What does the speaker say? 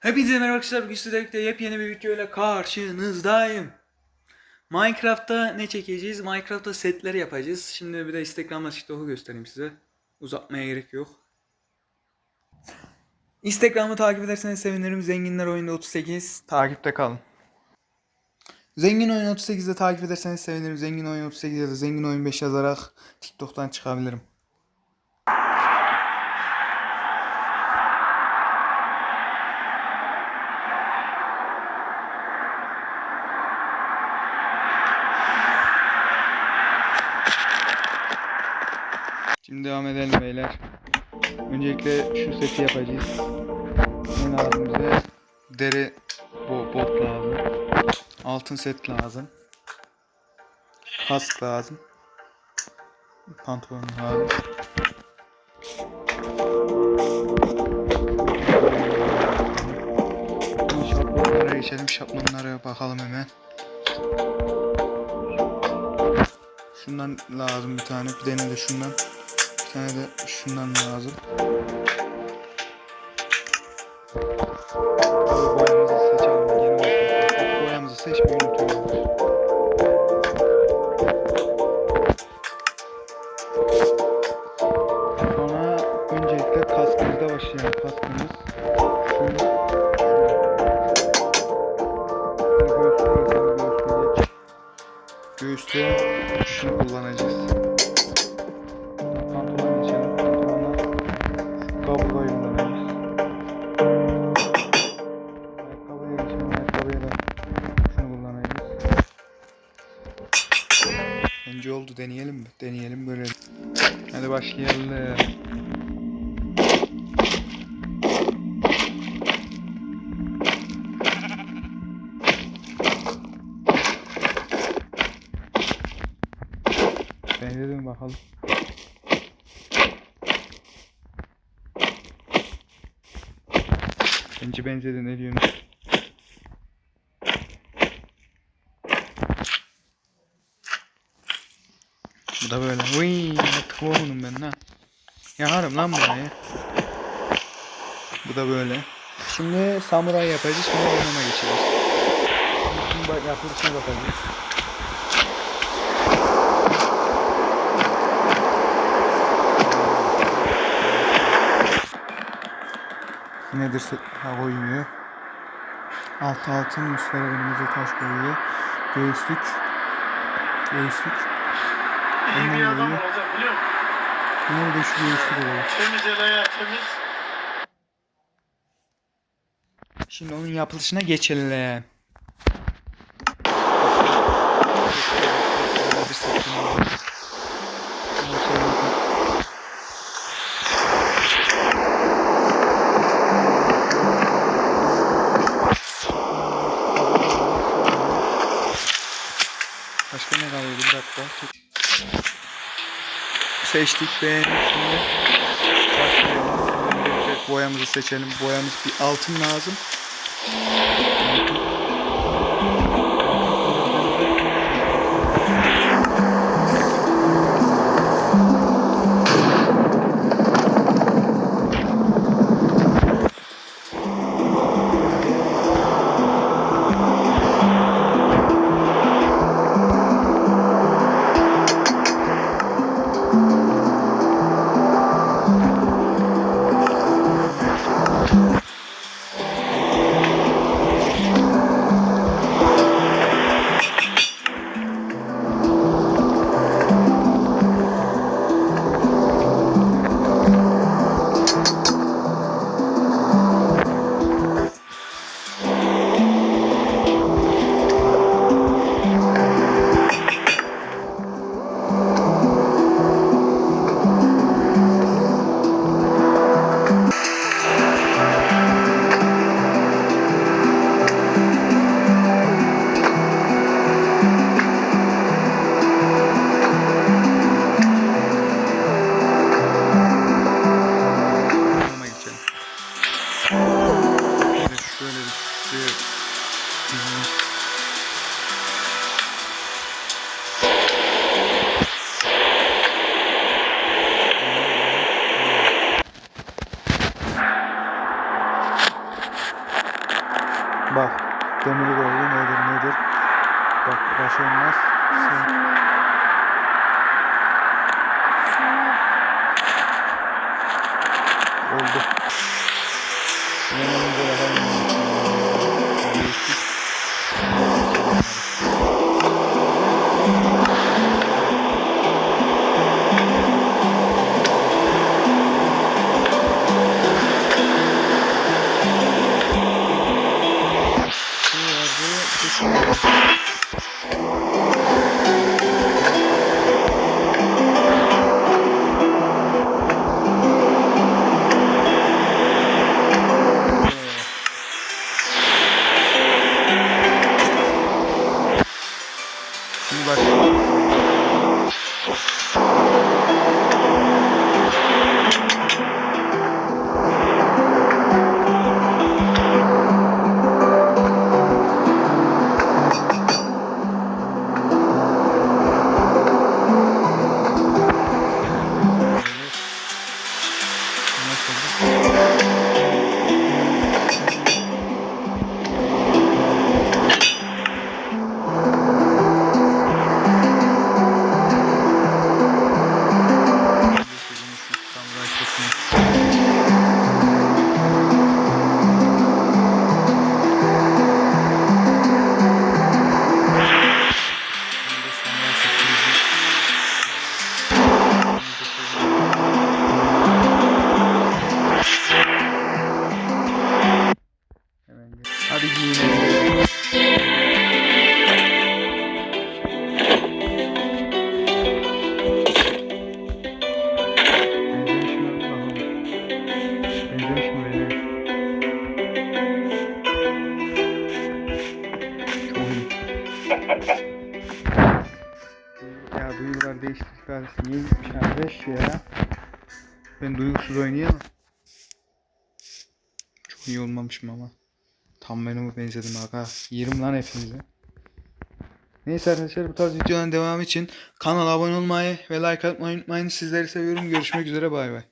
Hepinize merhaba arkadaşlar. Bugün sizlerle yepyeni bir videoyla karşınızdayım. Minecraft'ta ne çekeceğiz? Minecraft'ta setler yapacağız. Şimdi bir de Instagram'da TikTok'u göstereyim size. Uzatmaya gerek yok. Instagram'ı takip ederseniz sevinirim. Zenginler Oyunda 38. Takipte kalın. Zengin Oyun 38'de takip ederseniz sevinirim. Zengin Oyun 38 ya da Zengin Oyun 5 yazarak TikTok'tan çıkabilirim. Şimdi devam edelim beyler. Öncelikle şu seti yapacağız. Ne lazım bize? Deri bo bot lazım. Altın set lazım. Kask lazım. Pantolon lazım. Şablonlara geçelim. Şablonlara bakalım hemen. Şundan lazım bir tane. Bir tane de şundan. Bir tane de şundan lazım. Boyamızı seçelim. Yeni. Boyamızı seçmeyi unutuyoruz. Sonra öncelikle kaskımızda başlayalım. Kaskımız. Göğüste şunu kullanacağız. Oldu. Deneyelim böyle. Hadi başlayalım. Deneyelim bakalım. Bence benzedi ne diyorsunuz? Bu da böyle. Uy, tıklamamdım ben ha. Yakarım lan burayı. Bu da böyle. Şimdi samuray yapacağız. Sonra oynama geçeceğiz. Şimdi bak yapılışına bakacağız. Nedir ha koyuyor. Alt altın üstlere önümüze taş koyuyor. Göğüslük. Göğüslük. İyi bir adam olacak biliyor musun? Nerede şu göğüslük oluyor. Temiz ele ya temiz. Şimdi onun yapılışına geçelim. Başka ne kalıyor? Bir dakika. Seçtik beğendik şimdi. Boyamızı seçelim. Boyamız bir altın lazım. Koydu nedir nedir. Bak baş olmaz. Sen- Oldu. Şimdi başlayalım. Çok iyi. Ya duygular değişti kardeşim. Niye gitmiş arkadaş ya? Ben duygusuz oynayamam. Çok iyi olmamışım ama. Tam benim benzedim aga. Yerim lan hepinizi. Neyse arkadaşlar bu tarz videoların devamı için kanala abone olmayı ve like atmayı unutmayın. Sizleri seviyorum. Görüşmek üzere bay bay.